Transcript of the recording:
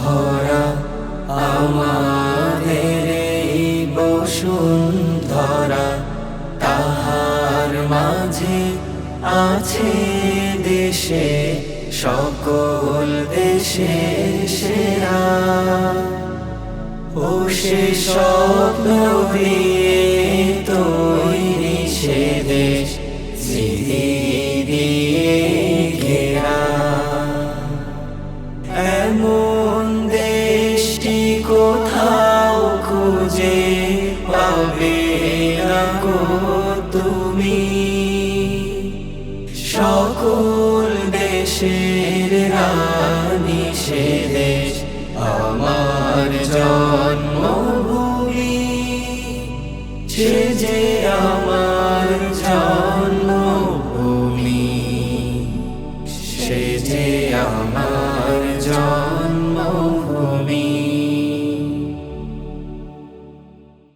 ভরা আমাদের তাহার মাঝে আছে দেশে, সকল দেশে সেরা। ও সে স্বপ্ন দিয়ে তৈরি সে দেশ, স্মৃতি এমন দেশটি কোথাও খুঁজে পাবে তুমি। সকল দেশের রানী সে দেশ, আমার জন্মভূমি। সে যে আমার জন্মভূমি, সে যে আমার